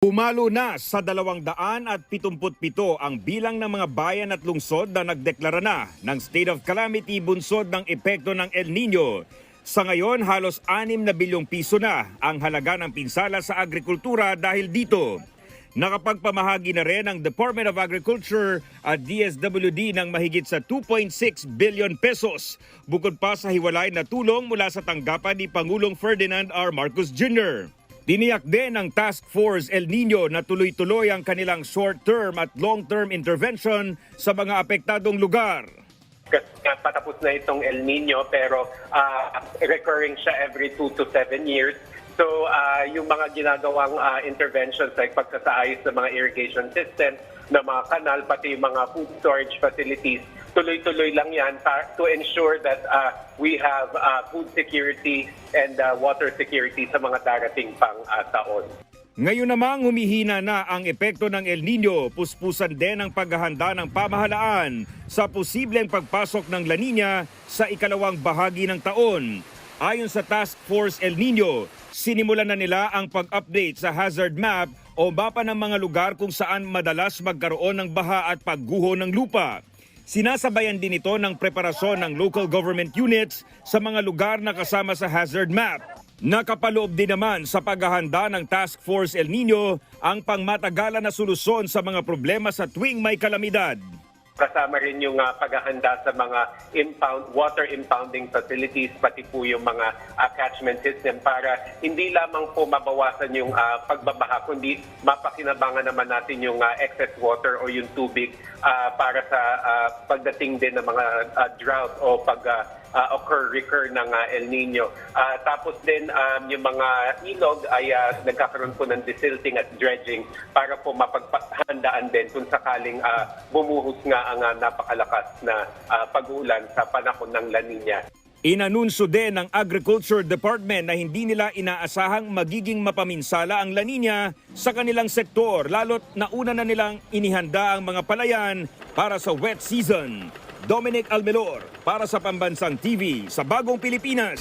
Pumalo na sa 277 ang bilang ng mga bayan at lungsod na nagdeklara na ng state of calamity bunsod ng epekto ng El Nino. Sa ngayon, halos 6 na bilyong piso na ang halaga ng pinsala sa agrikultura dahil dito. Nakapagpamahagi na rin ang Department of Agriculture at DSWD ng mahigit sa 2.6 billion pesos. Bukod pa sa hiwalay na tulong mula sa tanggapan ni Pangulong Ferdinand R. Marcos Jr. Tiniyak din ng Task Force El Nino na tuloy-tuloy ang kanilang short-term at long-term intervention sa mga apektadong lugar. patapos na itong El Nino pero ah, recurring siya every 2 to 7 years. So ah, yung mga ginagawang ah, interventions like pagsasaayos ng mga irrigation system, ng mga kanal, pati mga food storage facilities, tuloy-tuloy lang yan to ensure that ah, we have ah, food security and ah, water security sa mga darating pang ah, taon. Ngayon namang humihina na ang epekto ng El Nino, puspusan din ang paghahanda ng pamahalaan sa posibleng pagpasok ng La Nina sa ikalawang bahagi ng taon. Ayon sa Task Force El Nino, sinimulan na nila ang pag-update sa hazard map o mapa ng mga lugar kung saan madalas magkaroon ng baha at pagguho ng lupa. Sinasabayan din ito ng preparasyon ng local government units sa mga lugar na kasama sa hazard map. Nakapaloob din naman sa paghahanda ng Task Force El Nino ang pangmatagalan na solusyon sa mga problema sa tuwing may kalamidad. Kasama rin yung ah, paghahanda sa mga impound, water impounding facilities, pati po yung mga ah, catchment system para hindi lamang po mabawasan yung ah, pagbabaha, kundi mapakinabangan naman natin yung ah, excess water o yung tubig ah, para sa ah, pagdating din ng mga ah, drought o pag ah, ah, occur, recur ng ah, El Nino. Ah, tapos din um, yung mga ilog ay ah, nagkakaroon po ng desilting at dredging para po mapaghandaan din kung sakaling ah, bumuhos nga ang ah, napakalakas na ah, pag-ulan sa panahon ng La Nina. Inanunso din ng Agriculture Department na hindi nila inaasahang magiging mapaminsala ang La Nina sa kanilang sektor lalo't nauna na nilang inihanda ang mga palayan para sa wet season. Dominic Almelor para sa Pambansang TV sa Bagong Pilipinas.